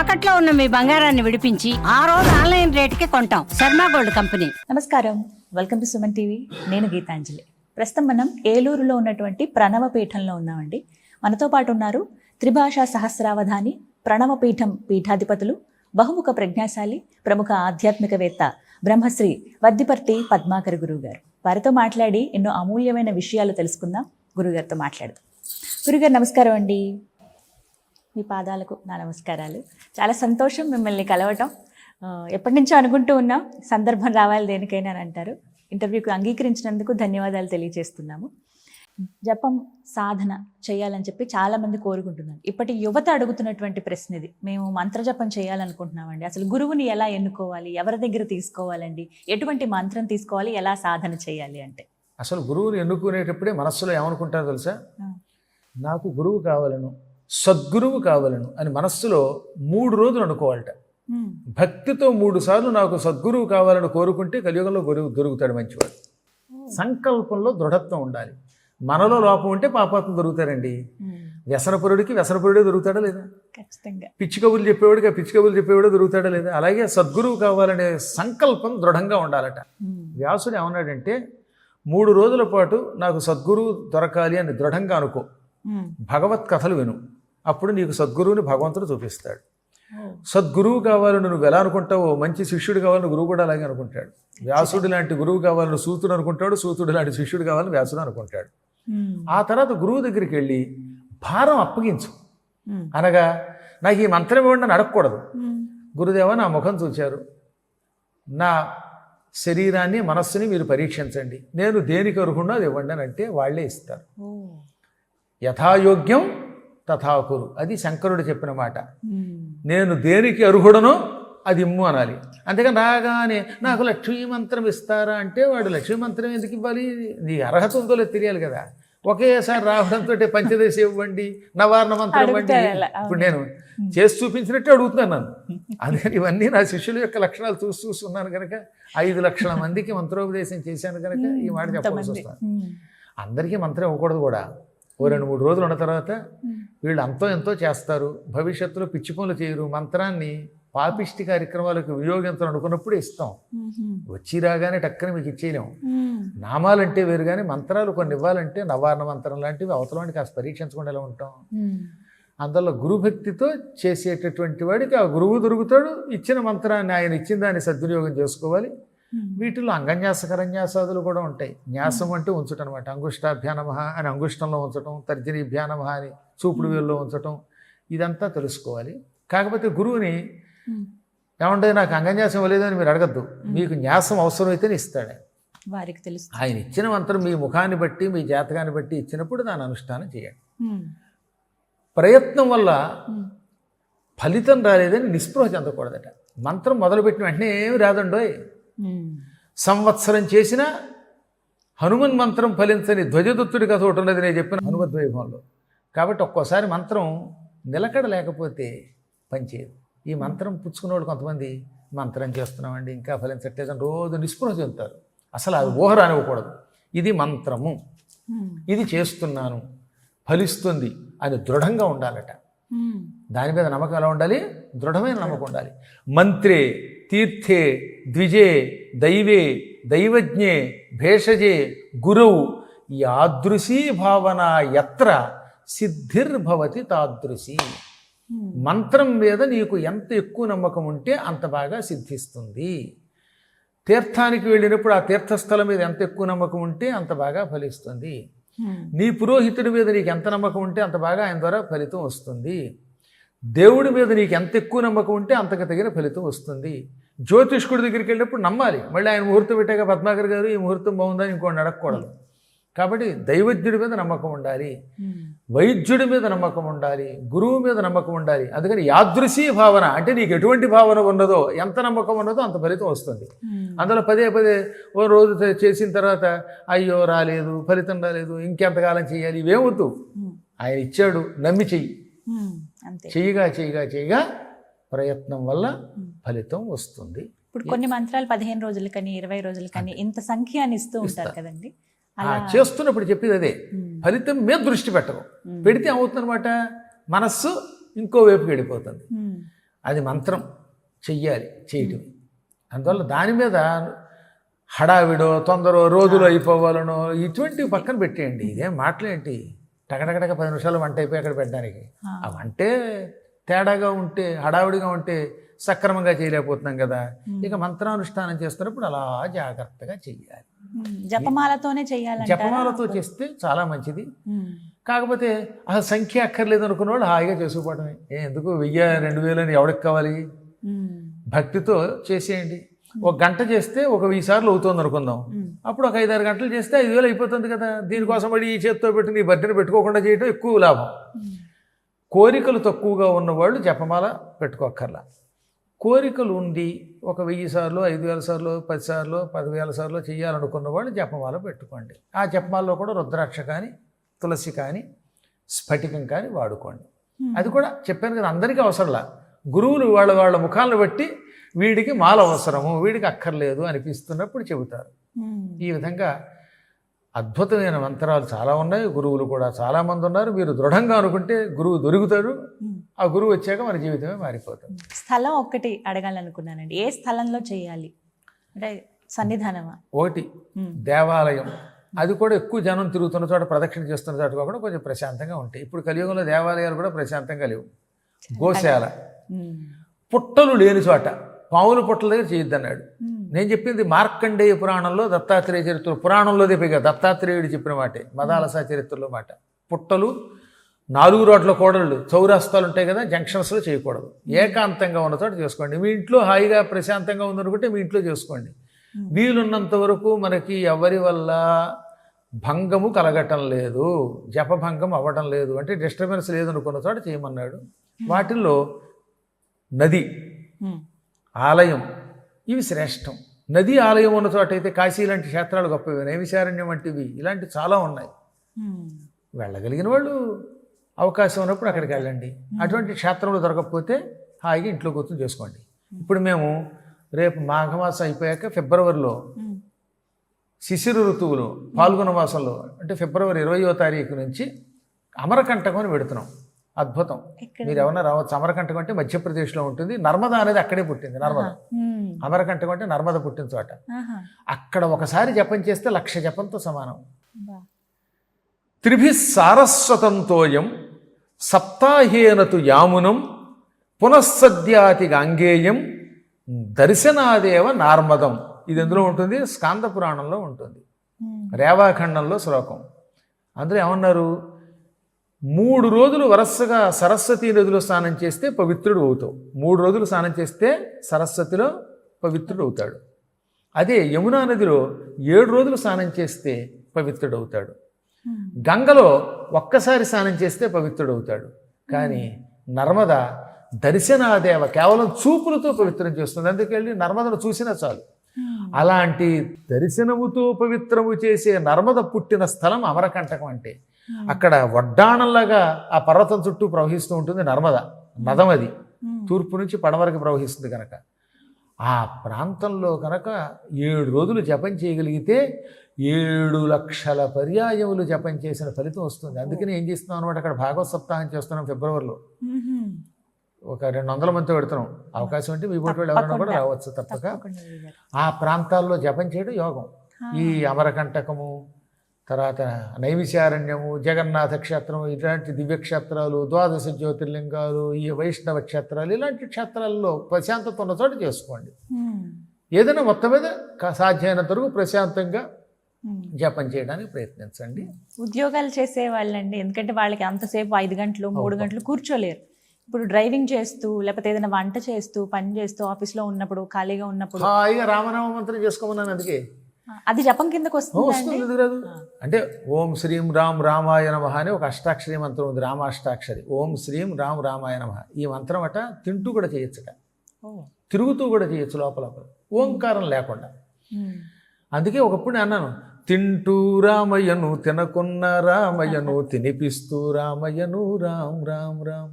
తాకట్లో ఉన్న మీ బంగారాన్ని విడిపించి ఆ రోజు ఆన్లైన్ రేటుకి కొంటాం. Sharma gold company. నమస్కారం. Welcome to Suman TV. నేను గీతాంజలి. ప్రస్తుతం మనం ఏలూరులో ఉన్నటువంటి ప్రణవ పీఠంలో ఉన్నామండి. మనతో పాటు ఉన్నారు త్రిభాషా సహస్రావధాని ప్రణవ పీఠం పీఠాధిపతులు బహుముఖ ప్రజ్ఞాశాలి ప్రముఖ ఆధ్యాత్మికవేత్త బ్రహ్మశ్రీ వద్దిపర్తి పద్మాకర్ గురువు గారు వారితో మాట్లాడి ఎన్నో అమూల్యమైన విషయాలు తెలుసుకుందాం. గురుగారితో మాట్లాడదాం. గురుగారు నమస్కారం అండి. మీ పాదాలకు నా నమస్కారాలు. చాలా సంతోషం మిమ్మల్ని కలవటం. ఎప్పటి నుంచో అనుకుంటూ ఉన్నాం సందర్భం రావాలి దేనికైనా అని అంటారు. ఇంటర్వ్యూకి అంగీకరించినందుకు ధన్యవాదాలు తెలియజేస్తున్నాము. జపం సాధన చేయాలని చెప్పి చాలామంది కోరుకుంటున్నారు. ఇప్పటి యువత అడుగుతున్నటువంటి ప్రశ్న ఇది. మేము మంత్రజపం చేయాలనుకుంటున్నామండి. అసలు గురువుని ఎలా ఎన్నుకోవాలి? ఎవరి దగ్గర తీసుకోవాలండి? ఎటువంటి మంత్రం తీసుకోవాలి? ఎలా సాధన చేయాలి అంటే? అసలు గురువుని ఎన్నుకునేటప్పుడే మనస్సులో ఏమనుకుంటారో తెలుసా. నాకు గురువు కావాలను. సద్గురువు కావాలను అని మనస్సులో మూడు రోజులు అనుకోవాలట. భక్తితో మూడు సార్లు నాకు సద్గురువు కావాలని కోరుకుంటే కలియుగంలో గురువు దొరుకుతాడు మంచివాడు. సంకల్పంలో దృఢత్వం ఉండాలి. మనలో లోపం ఉంటే పాపాత్మ దొరుకుతారండి. వ్యసనపరుడికి వ్యసనపరుడే దొరుకుతాడా లేదా? ఖచ్చితంగా. పిచ్చి కబుర్లు చెప్పేవాడికి ఆ పిచ్చి కబుర్లు చెప్పేవాడే దొరుకుతాడా లేదా? అలాగే సద్గురువు కావాలనే సంకల్పం దృఢంగా ఉండాలట. వ్యాసుడు ఏమన్నాడంటే మూడు రోజుల పాటు నాకు సద్గురువు దొరకాలి అని దృఢంగా అనుకో. భగవత్ కథలు విను. అప్పుడు నీకు సద్గురువుని భగవంతుడు చూపిస్తాడు. సద్గురువు కావాలని నువ్వు ఎలా అనుకుంటావో మంచి శిష్యుడు కావాలని గురువు కూడా అలాగే అనుకుంటాడు. వ్యాసుడు లాంటి గురువు కావాలని సూతుడు అనుకుంటాడు సూతుడు లాంటి శిష్యుడు కావాలని వ్యాసుడు అనుకుంటాడు. ఆ తర్వాత గురువు దగ్గరికి వెళ్ళి భారం అప్పగించు. అనగా నాకు ఈ మంత్రం ఇవ్వండి అని అడగకూడదు. గురుదేవ నా ముఖం చూచారు. నా శరీరాన్ని మనస్సుని మీరు పరీక్షించండి. నేను దేనికి అర్హుడో అది ఇవ్వండి అని అంటే వాళ్ళే ఇస్తారు. యథాయోగ్యం తథాకురు. అది శంకరుడు చెప్పిన మాట. నేను దేనికి అర్హుడనో అది ఇమ్ము అనాలి. అంతేకాని రాగానే నాకు లక్ష్మీ మంత్రం ఇస్తారా అంటే వాడు లక్ష్మీ మంత్రం ఎందుకు ఇవ్వాలి? నీ అర్హత ఉందో లేదో తెలియాలి కదా. ఒకేసారి రావడంతో పంచదశ ఇవ్వండి నవారణ మంత్రం ఇవ్వండి. ఇప్పుడు నేను చేసి చూపించినట్టు అడుగుతున్నాను నన్ను. అందుకని ఇవన్నీ నా శిష్యుల యొక్క లక్షణాలు చూసి చూస్తున్నాను కనుక ఐదు లక్షల మందికి మంత్రోపదేశం చేశాను కనుక ఈ మాట చెప్పాల్సి. వస్తాను అందరికీ మంత్రం ఇవ్వకూడదు కూడా. ఓ రెండు మూడు రోజులు ఉన్న తర్వాత వీళ్ళు అంతో ఎంతో చేస్తారు. భవిష్యత్తులో పిచ్చి పనులు చేయరు. మంత్రాన్ని పాపిష్టి కార్యక్రమాలకు వినియోగించాలని అనుకున్నప్పుడు ఇస్తాం. వచ్చి రాగానే టక్కన మీకు ఇచ్చేయలేం. ఉమ్, నామాలంటే వేరు కానీ మంత్రాలు కొన్ని ఇవ్వాలంటే నవారణ మంత్రం లాంటివి అవతలానికి కాస్త పరీక్షించకుండా ఎలా ఉంటాం? అందులో గురుభక్తితో చేసేటటువంటి వాడికి ఆ గురువు దొరుకుతాడు. ఇచ్చిన మంత్రాన్ని ఆయన ఇచ్చిన దాన్ని సద్వినియోగం చేసుకోవాలి. వీటిలో అంగన్యాస కరన్యాసాదులు కూడా ఉంటాయి. న్యాసం అంటే ఉంచటం అనమాట అంగుష్టాభ్యానమహ అని అంగుష్టంలో ఉంచటం తర్జనీభ్యానమహ అని చూపుడు వేల్లో ఉంచటం ఇదంతా తెలుసుకోవాలి. కాకపోతే గురువుని. ఏమంటే నాకు అంగన్యాసం ఇవ్వలేదని మీరు అడగద్దు. మీకు న్యాసం అవసరమైతేనే ఇస్తాడు. వారికి తెలుసు ఆయన ఇచ్చిన మంత్రం మీ ముఖాన్ని బట్టి మీ జాతకాన్ని బట్టి ఇచ్చినప్పుడు దాని అనుష్ఠానం చేయండి. ప్రయత్నం వల్ల ఫలితం రాలేదని నిస్పృహ చెందకూడదట. మంత్రం మొదలుపెట్టిన వెంటనే ఏమి రాదండోయ్? సంవత్సరం చేసిన హనుమన్ మంత్రం ఫలించని ధ్వజదత్తుడి కథ ఒకటి ఉన్నది నేను చెప్పిన హనుమద్ వైభవంలో కాబట్టి ఒక్కోసారి మంత్రం నిలకడ లేకపోతే పనిచేయదు ఈ మంత్రం పుచ్చుకున్న వాళ్ళు కొంతమంది మంత్రం చేస్తున్నామండి ఇంకా ఫలించట్లేదని రోజు నిస్పృహ చెందుతారు. అసలు అది ఊహ రానివ్వకూడదు. ఇది మంత్రము. ఇది చేస్తున్నాను. ఫలిస్తుంది అని దృఢంగా ఉండాలట. దాని మీద నమ్మకం ఎలా ఉండాలి? దృఢమైన నమ్మకం ఉండాలి. మంత్రే తీర్థే ద్విజే దైవే దైవజ్ఞే భేషజే గురవు యాదృశీ భావన ఎత్ర సిద్ధిర్భవతి తాదృశి. మంత్రం మీద నీకు ఎంత ఎక్కువ నమ్మకం ఉంటే అంత బాగా సిద్ధిస్తుంది. తీర్థానికి వెళ్ళినప్పుడు ఆ తీర్థస్థలం మీద ఎంత ఎక్కువ నమ్మకం ఉంటే అంత బాగా ఫలిస్తుంది. నీ పురోహితుడి మీద నీకు ఎంత నమ్మకం ఉంటే అంత బాగా ఆయన ద్వారా ఫలితం వస్తుంది. దేవుడి మీద నీకు ఎంత ఎక్కువ నమ్మకం ఉంటే అంతకు తగిన ఫలితం వస్తుంది. జ్యోతిష్కుడి దగ్గరికి వెళ్ళినప్పుడు నమ్మాలి. మళ్ళీ ఆయన ముహూర్తం పెట్టాక పద్మాకర్ గారు ఈ ముహూర్తం బాగుందని ఇంకోటి అడగకూడదు కాబట్టి దైవజ్ఞుడి మీద నమ్మకం ఉండాలి. ఉమ్, వైద్యుడి మీద నమ్మకం ఉండాలి. గురువు మీద నమ్మకం ఉండాలి. అందుకని యాదృశీ భావన అంటే నీకు ఎటువంటి భావన ఉన్నదో ఎంత నమ్మకం ఉన్నదో అంత ఫలితం వస్తుంది. ఉమ్, అందులో పదే పదే ఓ రోజు చేసిన తర్వాత అయ్యో రాలేదు ఫలితం రాలేదు ఇంకెంతకాలం చేయాలి ఉమ్, ఆయన ఇచ్చాడు నమ్మి చెయ్యి. చెయ్యిగా చెయ్యిగా చెయ్యిగా ప్రయత్నం వల్ల ఫలితం వస్తుంది. ఇప్పుడు కొన్ని మంత్రాలు పదిహేను రోజులకని ఇరవై రోజులకని ఇంత సంఖ్యాన్ని ఇస్తూ ఉంటారు కదండి. చేస్తున్నప్పుడు చెప్పేది అదే. ఫలితం మీద దృష్టి పెట్టకు ఉమ్, పెడితే ఏమవుతుందన్నమాట? మనస్సు ఇంకో వైపుకి వెళ్ళిపోతుంది. అది మంత్రం చెయ్యాలి చేయటం. అందువల్ల దాని మీద హడావిడో తొందరో రోజులు అయిపోవాలనో ఇటువంటివి పక్కన పెట్టేయండి. ఇదేం మాటలేంటి? టకటకటక పది నిమిషాలు వంట అయిపోయి అక్కడ పెట్టడానికి. ఆ వంటే తేడాగా ఉంటే హడావిడిగా ఉంటే సక్రమంగా చేయలేకపోతున్నాం కదా. ఇక మంత్రానుష్ఠానం చేస్తున్నప్పుడు అలా జాగ్రత్తగా చెయ్యాలి. ఉమ్, జపమాలతోనే చెయ్యాలంటారా? జపమాలతో చేస్తే చాలా మంచిది. కాకపోతే అసలు సంఖ్య అక్కర్లేదు అనుకున్న వాళ్ళు హాయిగా చేసుకోవడమే ఏ ఎందుకు వెయ్యి రెండు వేలు అని ఎవరికి కావాలి? భక్తితో చేసేయండి. ఒక గంట చేస్తే ఒక వెయ్యి సార్లు అవుతుంది అనుకుందాం. అప్పుడు ఒక ఐదారు గంటలు చేస్తే ఐదు వేలు అయిపోతుంది కదా. దీనికోసం పడి ఈ చేత్తో పెట్టి నీ బర్త్డేని పెట్టుకోకుండా చేయడం ఎక్కువ లాభం. కోరికలు తక్కువగా ఉన్నవాళ్ళు జపమాల పెట్టుకోక్కర్లా. కోరికలు ఉండి ఒక వెయ్యి సార్లు ఐదు వేల సార్లు పది సార్లు పదివేల సార్లు చేయాలనుకున్న వాళ్ళు జపమాల పెట్టుకోండి. ఆ జపమాలలో కూడా రుద్రాక్ష కానీ తులసి కానీ స్ఫటికం కానీ వాడుకోండి. అది కూడా చెప్పాను కదా అందరికీ అవసరంలా. గురువులు వాళ్ళ వాళ్ళ ముఖాలను బట్టి వీడికి మాల అవసరము వీడికి అక్కర్లేదు అనిపిస్తున్నప్పుడు చెబుతారు. ఈ విధంగా అద్భుతమైన మంత్రాలు చాలా ఉన్నాయి. గురువులు కూడా చాలామంది ఉన్నారు. మీరు దృఢంగా అనుకుంటే గురువు దొరుకుతారు. ఆ గురువు వచ్చాక మన జీవితమే మారిపోతుంది. స్థలం ఒక్కటి అడగాలనుకున్నానండి. ఏ స్థలంలో చేయాలి? అంటే సన్నిధానమా? ఒకటి దేవాలయం. అది కూడా ఎక్కువ జనం తిరుగుతున్న చోట ప్రదక్షిణ చేస్తున్న చోట కాకుండా కొంచెం ప్రశాంతంగా ఉంటాయి. ఇప్పుడు కలియుగంలో దేవాలయాలు కూడా ప్రశాంతంగా లేవు. గోశాల. పుట్టలు లేని చోట పావుల పుట్టల దగ్గర చేయొద్దన్నాడు. నేను చెప్పింది మార్కండేయ పురాణంలో దత్తాత్రేయ చరిత్ర పురాణంలోదే పైగా దత్తాత్రేయుడు చెప్పిన మాటే మదాలస చరిత్రలో మాట. పుట్టలు నాలుగు రోడ్ల కోడళ్ళు చౌరాస్తాలు ఉంటాయి కదా జంక్షన్స్లో చేయకూడదు. ఏకాంతంగా ఉన్న చోట చేసుకోండి. మీ ఇంట్లో హాయిగా ప్రశాంతంగా ఉందనుకుంటే మీ ఇంట్లో చేసుకోండి. వీలున్నంత వరకు మనకి ఎవరి వల్ల భంగము కలగటం లేదు జపభంగం అవ్వటం లేదు అంటే డిస్టర్బెన్స్ లేదనుకున్న చోట చేయమన్నాడు. వాటిల్లో నది ఆలయం ఇవి శ్రేష్టం. నది ఆలయం ఉన్న చోట అయితే కాశీ లాంటి క్షేత్రాలు గొప్పవి నైమిశారణ్యం వంటివి ఇలాంటి చాలా ఉన్నాయి. వెళ్ళగలిగిన వాళ్ళు అవకాశం ఉన్నప్పుడు అక్కడికి వెళ్ళండి. అటువంటి క్షేత్రంలో దొరకకపోతే హాయిగా ఇంట్లో కూర్చొని చేసుకోండి. ఇప్పుడు మేము రేపు మాఘమాసం అయిపోయాక ఫిబ్రవరిలో శిశిర ఋతువులో పాల్గొన మాసంలో అంటే ఫిబ్రవరి ఇరవయో తారీఖు నుంచి అమరకంటకం అని పెడుతున్నాం. అద్భుతం? మీరు ఎవరన్నా రావచ్చు అమరకంటకం అంటే మధ్యప్రదేశ్లో ఉంటుంది. నర్మదా అనేది అక్కడే పుట్టింది నర్మదా. ఉమ్, అమరకంటకం అంటే నర్మద పుట్టిన చోట అక్కడ ఒకసారి జపం చేస్తే లక్ష జపంతో సమానం. బా. త్రిభి సారస్వతంతోయం సప్తాహేనతు యామునం పునఃసద్యాతి గాంగేయం దర్శనాదేవ నార్మదం. ఇది ఎందులో ఉంటుంది? స్కాంద పురాణంలో ఉంటుంది. రేవాఖండంలో శ్లోకం. అందులో ఏమన్నారు? మూడు రోజులు వరసగా సరస్వతీ నదిలో స్నానం చేస్తే పవిత్రుడు అవుతావు. మూడు రోజులు స్నానం చేస్తే సరస్వతిలో పవిత్రుడు అవుతాడు. అదే యమునా నదిలో ఏడు రోజులు స్నానం చేస్తే పవిత్రుడు అవుతాడు. ఉమ్, గంగలో ఒక్కసారి స్నానం చేస్తే పవిత్రుడు అవుతాడు. కానీ నర్మద దర్శనాదేవ కేవలం చూపులతో పవిత్రం చేస్తుంది. అందుకెళ్ళి నర్మదను చూసినా చాలు. ఉమ్, అలాంటి దర్శనముతో పవిత్రము చేసే నర్మద పుట్టిన స్థలం అమరకంటకం అంటే అక్కడ వడ్డాణంలాగా ఆ పర్వతం చుట్టూ ప్రవహిస్తూ ఉంటుంది నర్మద నదం అది. ఉమ్, తూర్పు నుంచి పడమరకు ప్రవహిస్తుంది కనుక. ఆ ప్రాంతంలో కనుక ఏడు రోజులు జపం చేయగలిగితే ఏడు లక్షల పర్యాయములు జపం చేసిన ఫలితం వస్తుంది. అందుకని ఏం చేస్తున్నాం అనమాట అక్కడ భాగవత సప్తాహం చేస్తున్నాం ఫిబ్రవరిలో. ఒక రెండు వందల మందితో పెడుతున్నాం అవకాశం ఉంటే మీ పోటీ వాళ్ళు ఎవరైనా కూడా. రావచ్చు తప్పక. ఆ ప్రాంతాల్లో జపం చేయడం యోగం. ఈ అమరకంటకము తర్వాత నైమిశారణ్యము జగన్నాథ క్షేత్రం ఇలాంటి దివ్యక్షేత్రాలు ద్వాదశ జ్యోతిర్లింగాలు ఈ వైష్ణవ క్షేత్రాలు ఇలాంటి క్షేత్రాల్లో ప్రశాంతత ఉన్న చోట చేసుకోండి. ఉమ్, ఏదైనా మొత్తం మీద సాధ్యమైనంత వరకు ప్రశాంతంగా ఉమ్. జపం చేయడానికి ప్రయత్నించండి. ఉద్యోగాలు చేసే వాళ్ళండి ఎందుకంటే వాళ్ళకి అంతసేపు ఐదు గంటలు మూడు. గంటలు కూర్చోలేరు. ఇప్పుడు డ్రైవింగ్ చేస్తూ లేకపోతే ఏదైనా వంట చేస్తూ పని చేస్తూ ఆఫీస్లో ఉన్నప్పుడు ఖాళీగా ఉన్నప్పుడు హాయిగా రామనామ మంత్రం చేసుకోమన్నాను అందుకే. అది జపం కిందకు వస్తుంది వస్తుంది రాదు అంటే ఓం శ్రీం రామ్ రామాయ నమ అని ఒక అష్టాక్షరి మంత్రం ఉంది రామాష్టాక్షరి. ఓం శ్రీం రామ్ రామాయ నమ. ఈ మంత్రం అట తింటూ కూడా చేయొచ్చుట. తిరుగుతూ కూడా చేయొచ్చు లోపల ఓంకారం లేకుండా. అందుకే ఒకప్పుడు నేను అన్నాను తింటూ రామయ్యను తినకున్న రామయ్యను తినిపిస్తూ రామయ్యను రామ్ రామ్ రామ్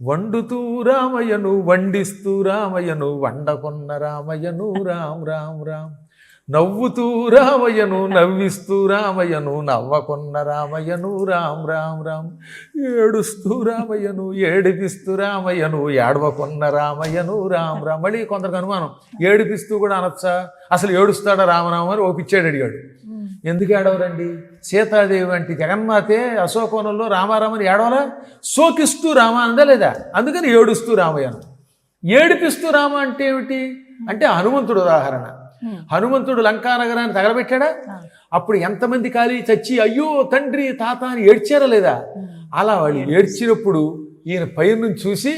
వండుతూ రామయ్యను వండిస్తూ రామయ్యను వండకున్న రామయ్యను రామ్ రామ్ రామ్ నవ్వుతూ రామయ్యను నవ్విస్తూ రామయ్యను నవ్వకున్న రామయ్యను రామ్ రామ్ రామ్. ఏడుస్తూ రామయ్యను ఏడిపిస్తూ రామయ్యను ఏడవకున్న రామయ్యను రామ్ రామ్. మళ్ళీ కొందరికి అనుమానం ఏడిపిస్తూ కూడా అనొచ్చా? అసలు ఏడుస్తాడా రామరామ అని ఓ పిచ్చాడు అడిగాడు. ఎందుకు ఏడవరండి? సీతాదేవి వంటి జగన్మాతే అశోకవనంలో రామారామని ఏడవలా? శోకిస్తూ రామ అందా లేదా? అందుకని ఏడుస్తూ రామయ్యను. ఏడిపిస్తూ రామ అంటే ఏమిటి? అంటే హనుమంతుడు ఉదాహరణ. హనుమంతుడు లంకా నగరాన్ని తగలబెట్టాడా? అప్పుడు ఎంతమంది కాలి చచ్చి అయ్యో తండ్రి తాత అని ఏడ్చారా లేదా? అలా వాళ్ళు ఏడ్చినప్పుడు ఈయన పైనుంచి చూసి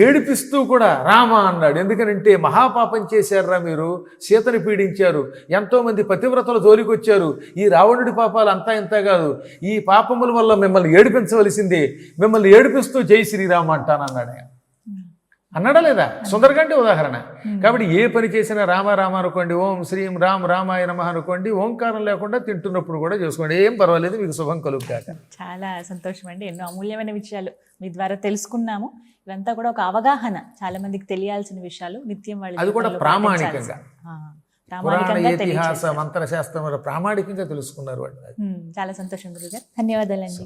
ఏడిపిస్తూ కూడా రామ అన్నాడు. ఎందుకనంటే మహాపాపం చేశారా మీరు సీతని పీడించారు ఎంతోమంది పతివ్రతల జోలికొచ్చారు ఈ రావణుడి పాపాలు అంతా ఇంత కాదు ఈ పాపముల వల్ల మిమ్మల్ని ఏడిపించవలసిందే మిమ్మల్ని ఏడిపిస్తూ జై శ్రీరామ అంటానన్నాడు అన్నాడా లేదా? సుందరకంటే ఉదాహరణ. కాబట్టి ఏ పని చేసినా రామ రామ అనుకోండి ఓం శ్రీం రామ్ రామాయ నమ అనుకోండి ఓంకారం లేకుండా తింటున్నప్పుడు కూడా చేసుకోండి. ఏం పర్వాలేదు మీకు శుభం కలుగుగాక చాలా సంతోషం అండి. ఎన్నో అమూల్యమైన విషయాలు మీ ద్వారా తెలుసుకున్నాము. ఇవంతా కూడా ఒక అవగాహన. చాలా మందికి తెలియాల్సిన విషయాలు నిత్యం వాళ్ళ అది కూడా ప్రామాణికంగా. పురాణ ఇతిహాస. మంత్రశాస్త్రం ప్రామాణికంగా తెలుసుకున్నారు వాళ్ళు. చాలా సంతోషం గురుగారు. ధన్యవాదాలండి.